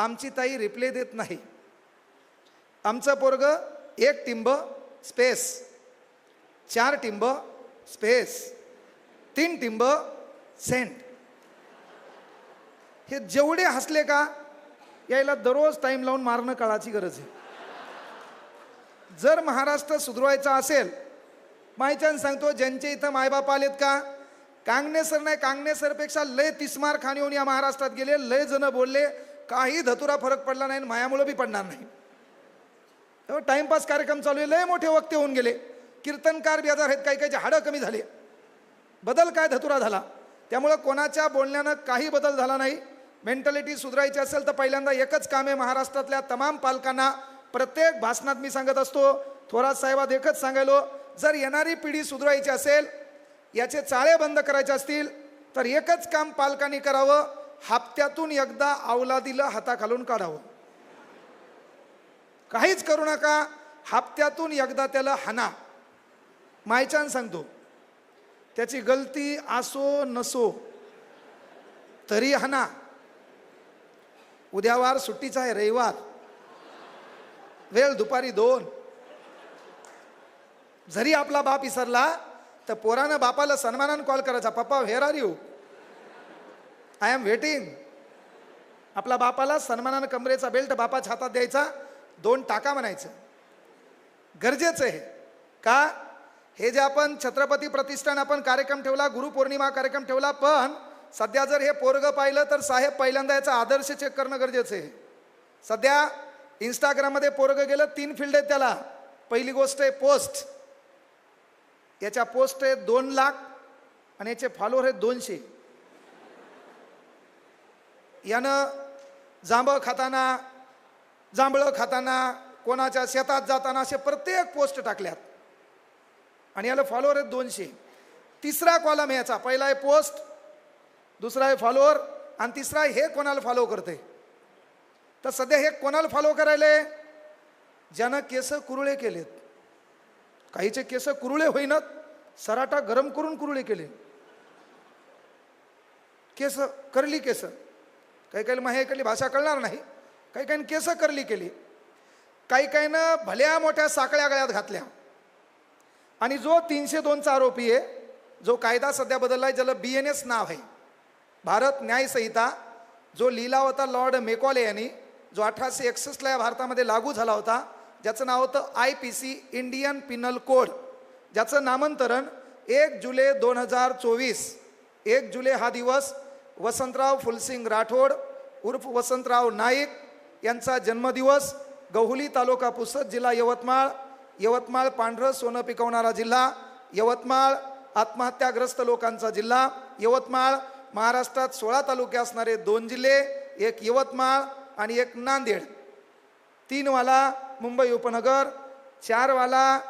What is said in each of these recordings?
आमची ताई रिप्ले देत नाही. आमचं पोरग एक टिंब स्पेस. चार टिंब स्पेस. तीन टिंब सेंट. हे जेवढे हसले का यायला दररोज टाईम लावून मारणं काळाची गरज आहे. जर महाराष्ट्र सुधरवायचा असेल मायच्यान सांगतो ज्यांचे इथं मायबाप आलेत का कांगणेसर नाही कांगणेसरपेक्षा लय तिस्मार खाणी येऊन या महाराष्ट्रात गेले लय जण बोलले काही धतुरा फरक पडला नाही आणि मायामुळं बी पडणार नाही. तेव्हा टाइमपास कार्यक्रम चालू आहे लय मोठे वक्ते होऊन गेले. कीर्तनकार बेजार आहेत काही काहीचे हाडं कमी झाले. बदल काय धतुरा झाला? त्यामुळं कोणाच्या बोलण्यानं काही बदल झाला नाही. मेंटॅलिटी सुधारायची असेल तर पहिल्यांदा एकच काम आहे महाराष्ट्रातल्या तमाम पालकांना. प्रत्येक भाषणात मी सांगत असतो थोरात साहेबात एकच सांगायलो जर येणारी पिढी सुधारायची असेल याचे चाळे बंद करायचे असतील तर एकच काम पालकांनी करावं. हप्त्यातून एकदा अवलादीला हाताखालून काढावं. काहीच करू नका हप्त्यातून एकदा त्याला हाना. मायच्यान सांगतो त्याची गलती असो नसो तरी हाना. उद्यावार सुट्टीचा आहे रविवार. वेळ दुपारी दोन. जरी आपला बाप विसरला तर पोरानं बापाला सन्मानानं कॉल करायचा पप्पा where are you I am waiting आपला बापाला सन्मानानं कमरेचा बेल्ट बापाच्या हातात द्यायचा. दोन टाका म्हणायचं. गरजेचं आहे. का? हे जे आपण छत्रपती प्रतिष्ठान आपण कार्यक्रम ठेवला गुरुपौर्णिमा कार्यक्रम ठेवला पण सध्या जर हे पोरग पाहिलं तर साहेब पहिल्यांदा याचा आदर्श चेक करणं गरजेचं आहे. सध्या इंस्टाग्राममध्ये पोरग गेलं तीन फील्ड आहेत त्याला. पहिली गोष्ट आहे पोस्ट याच्या पोस्ट आहे दोन लाख आणि याचे फॉलोअर आहेत दोनशे. यानं जांभळं खाताना जांभळं खाताना कोणाच्या शेतात जाताना असे प्रत्येक पोस्ट टाकल्यात. आणि याला फॉलोअर आहेत दोनशे. तिसरा कॉलम याचा. पहिला आहे पोस्ट दुसरा आहे फॉलोअर आणि तिसरा आहे हे कोणाला फॉलो करते तर सध्या हे कोणाला फॉलो करायले? ज्यानं केस कुरुळे केलेत. काहीचे केस कुरुळे होईनात सराटा गरम करून कुरुळे केले. केस करली केस. काही काही मग भाषा कळणार नाही. काही काही केस करली केली. काही काहीनं भल्या मोठ्या साकळ्या गळ्यात घातल्या. आणि जो तीनशे दोनचा आरोपी आहे जो कायदा सध्या बदलला आहे ज्याला बी एन एस नाव आहे. भारत न्यायसंहिता जो लिहिला होता लॉर्ड मेकॉले यांनी जो अठराशे एकसष्टला या भारतामध्ये लागू झाला होता ज्याचं नाव होतं I P C Indian penal code ज्याचं नामांतरण एक जुलै दोन हजार चोवीस एक जुलै हा दिवस वसंतराव फुलसिंग राठोड उर्फ वसंतराव नाईक यांचा जन्मदिवस गहुली तालुका पुसद जिल्हा यवतमाळ यवतमाळ पांढरं सोनं पिकवणारा जिल्हा यवतमाळ आत्महत्याग्रस्त लोकांचा जिल्हा यवतमाळ महाराष्ट्रात सोळा तालुके असणारे दोन जिल्हे एक यवतमाळ आणि एक नांदेड. तीनवाला मुंबई उपनगर चारवाला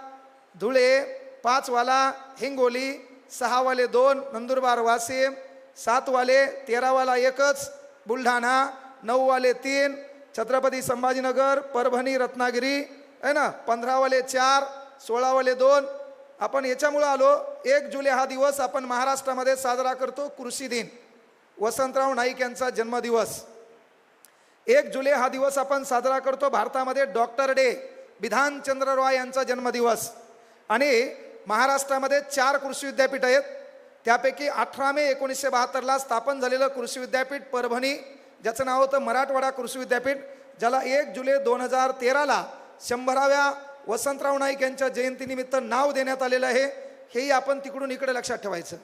धुळे पाचवाला हिंगोली सहावाले दोन नंदुरबार वाशिम सातवाले तेरावाला एकच बुलढाणा नऊवाले तीन छत्रपती संभाजीनगर परभणी रत्नागिरी आहे ना? पंधरावाले चार सोळावाले दोन. आपण याच्यामुळं आलो एक जुलै हा दिवस आपण महाराष्ट्रामध्ये साजरा करतो कृषी दिन. वसंतराव नाईक यांचा जन्मदिवस. एक जुलै हा दिवस आपण साजरा करतो भारतामध्ये डॉक्टर डे विधानचंद्र रॉय यांचा जन्मदिवस. आणि महाराष्ट्रामध्ये चार कृषी विद्यापीठ आहेत. त्यापैकी अठरा मे एकोणीसशे बहात्तरला स्थापन झालेलं कृषी विद्यापीठ परभणी ज्याचं नाव होतं मराठवाडा कृषी विद्यापीठ ज्याला एक जुलै दोन हजार तेराला शंभराव्या वसंतराव नाईक यांच्या जयंतीनिमित्त नाव देण्यात आलेलं आहे. हेही आपण तिकडून इकडे लक्षात ठेवायचं.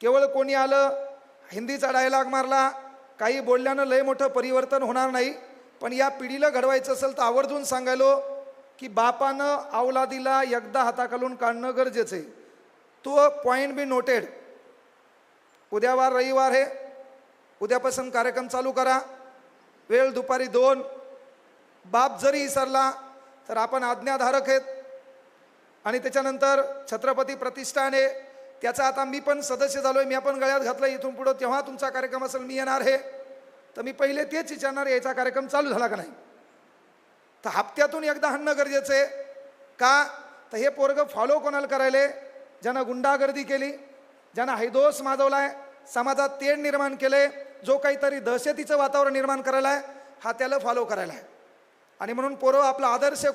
केवळ कोणी आलं हिंदीचा डायलॉग मारला काही बोलल्यानं लय मोठं परिवर्तन होणार नाही. पण या पिढीला घडवायचं असेल तर आवर्जून सांगायलो की बापानं अवलादीला एकदा हाताखालून काढणं गरजेचं आहे. तो पॉईंट बी नोटेड उद्यावार रविवार हे. उद्यापासून कार्यक्रम चालू करा. वेळ दुपारी दोन. बाप जरी विसरला तर आपण आज्ञाधारक आहेत. आणि त्याच्यानंतर छत्रपती प्रतिष्ठान आहे. त्याचा आता मी पण सदस्य झालो आहे मी आपण गळ्यात घातलं इथून पुढं. तेव्हा तुमचा कार्यक्रम असेल मी येणार आहे. तर मी पहिले तेच विचारणार याचा कार्यक्रम चालू झाला का नाही? तर हप्त्यातून एकदा हाणणं गरजेचं आहे. का? तर हे पोरगं फॉलो कोणाला करायले? ज्यानं गुंडागर्दी केली ज्यानं हैदोस माजवला आहे समाजात तेढ निर्माण केले जो काहीतरी दहशतीचं वातावरण निर्माण करायला आहे हा त्याला फॉलो करायला आहे आणि म्हणून पोरं आपला आदर्श कोण